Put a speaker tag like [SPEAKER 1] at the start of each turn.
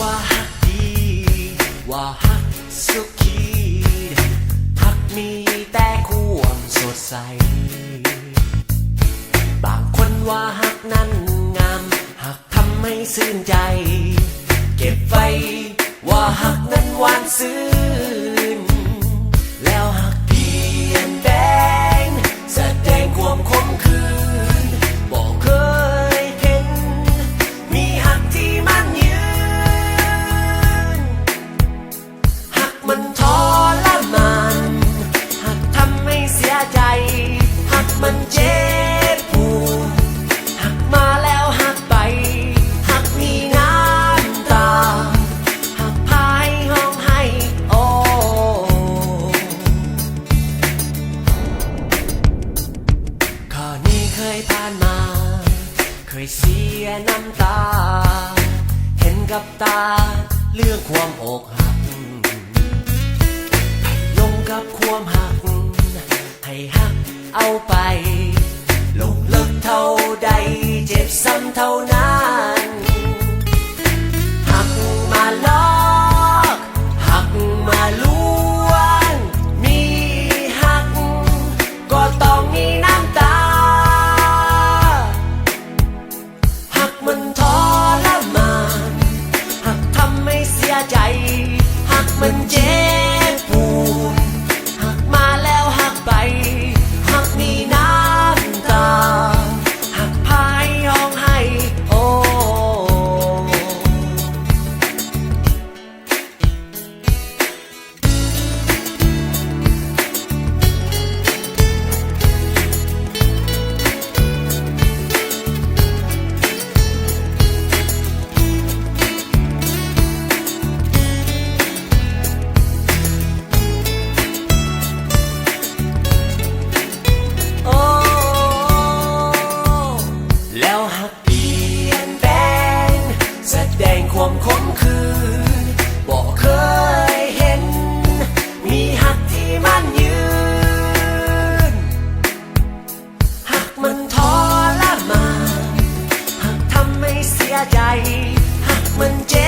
[SPEAKER 1] ว่าฮักดีว่าฮักสุขีฮักมีแต่ความสดใส บางคนว่าฮักนั้นงามหักทำให้ซื่นใจ เก็บไว้ว่าหักนั้นหวานซื้อ มันเจ็บปวดหักมาแล้วหักไป หักมีน้ำตา หักพายห้องให้โอข้อนี้เคยผ่านมา เคยเสียน้ำตา เห็นกับตาเรื่องความอกหัก เอาไป ลงเลิกเท่าใด เจ็บซ้ำเท่านั้นหักมาลอกหักมาล้วงมีหัก ก็ต้องมีน้ำตาหักมันทรมานหักทำให้เสียใจหักมันเจ็บ ความคมคืนบอกเคยเห็น มีหักที่มันยืนหักมันทรมานหักทำให้เสียใจหักมันเจ็บ